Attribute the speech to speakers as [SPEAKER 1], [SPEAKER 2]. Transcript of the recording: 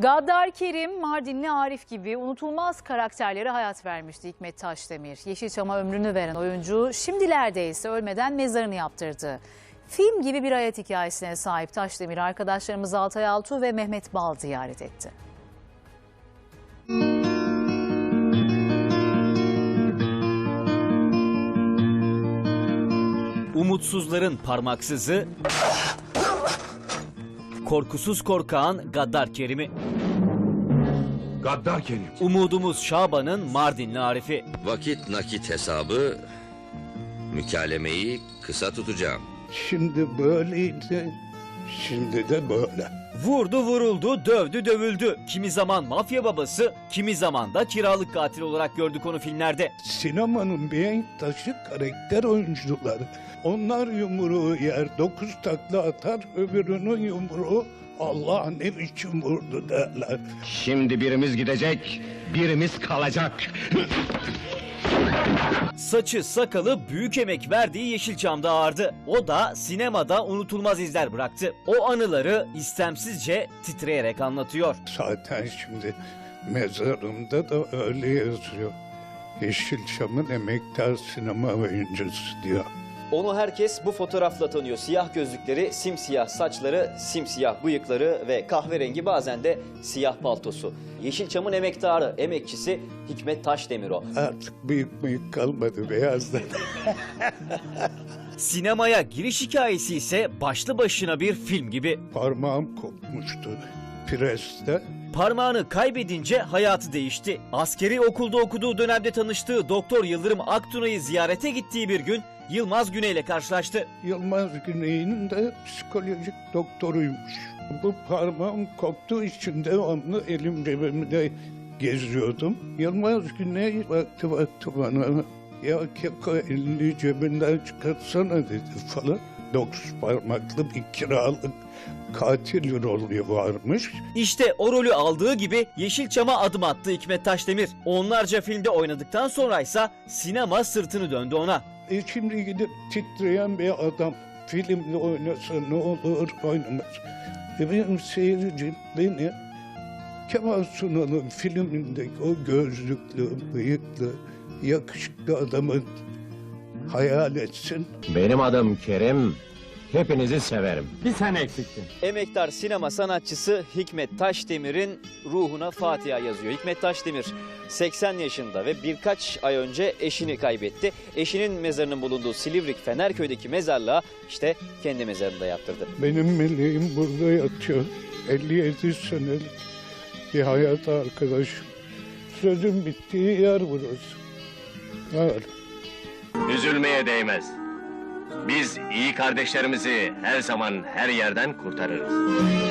[SPEAKER 1] Gaddar Kerim, Mardinli Arif gibi unutulmaz karakterlere hayat vermişti Hikmet Taşdemir. Yeşilçam'a ömrünü veren oyuncu şimdilerde ise ölmeden mezarını yaptırdı. Film gibi bir hayat hikayesine sahip Taşdemir arkadaşlarımız Altay Altuğ ve Mehmet Bal ziyaret etti.
[SPEAKER 2] Umutsuzların parmaksızı, korkusuz korkağın Gaddar Kerim'i,
[SPEAKER 3] Gaddar Kerim.
[SPEAKER 2] umudumuz Şaban'ın Mardinli Arif'i.
[SPEAKER 4] Vakit nakit hesabı mükalemeyi kısa tutacağım.
[SPEAKER 5] Şimdi böyleydi, şimdi de böyle.
[SPEAKER 2] Vurdu vuruldu, dövdü dövüldü. Kimi zaman mafya babası, kimi zaman da kiralık katil olarak gördük onu filmlerde.
[SPEAKER 5] Sinemanın beyin taşı karakter oyuncuları. Onlar yumruğu yer, dokuz takla atar, öbürünün yumruğu Allah ne biçim vurdu derler.
[SPEAKER 6] Şimdi birimiz gidecek, birimiz kalacak.
[SPEAKER 2] Saçı sakalı büyük emek verdiği Yeşilçam'da ağırdı. O da sinemada unutulmaz izler bıraktı. O anıları istemsizce titreyerek anlatıyor.
[SPEAKER 5] Zaten şimdi mezarımda da öyle yazıyor. Yeşilçam'ın emektar sinema oyuncusu diyor.
[SPEAKER 7] Onu herkes bu fotoğrafla tanıyor. Siyah gözlükleri, simsiyah saçları, simsiyah bıyıkları ve kahverengi bazen de siyah paltosu. Yeşilçam'ın emektarı, emekçisi Hikmet Taşdemir o.
[SPEAKER 5] Artık bıyık mıyık kalmadı beyazdan.
[SPEAKER 2] Sinemaya giriş hikayesi ise başlı başına bir film gibi.
[SPEAKER 5] Parmağım kopmuştu preste.
[SPEAKER 2] Parmağını kaybedince hayatı değişti. Askeri okulda okuduğu dönemde tanıştığı Doktor Yıldırım Aktuna'yı ziyarete gittiği bir gün Yılmaz Güney ile karşılaştı.
[SPEAKER 5] Yılmaz Güney'in de psikolojik doktoruymuş. Bu parmağım koptuğu için de onu elim cebimde geziyordum. Yılmaz Güney baktı baktı bana. Ya Keko elini cebinden çıkartsana dedi falan. Dokuz parmaklı bir kiralık katil rolü varmış.
[SPEAKER 2] İşte o rolü aldığı gibi Yeşilçam'a adım attı Hikmet Taşdemir. Onlarca filmde oynadıktan sonraysa sinema sırtını döndü ona.
[SPEAKER 5] E şimdi gidip titreyen bir adam filmde oynasa ne olur oynamaz. E benim seyircim beni Kemal Sunal'ın filmindeki o gözlüklü, bıyıklı, yakışıklı adamın hayal etsin.
[SPEAKER 6] Benim adım Kerim, hepinizi severim. Bir sen eksiktin.
[SPEAKER 7] Emektar sinema sanatçısı Hikmet Taşdemir'in ruhuna Fatiha yazıyor. Hikmet Taşdemir 80 yaşında ve birkaç ay önce eşini kaybetti. Eşinin mezarının bulunduğu Silivrik Fenerköy'deki mezarlığa işte kendi mezarında yaptırdı.
[SPEAKER 5] Benim meleğim burada yatıyor. 57 senelik bir hayat arkadaşım. Sözün bittiği yer burası. Öyle.
[SPEAKER 6] Üzülmeye değmez. Biz iyi kardeşlerimizi her zaman her yerden kurtarırız.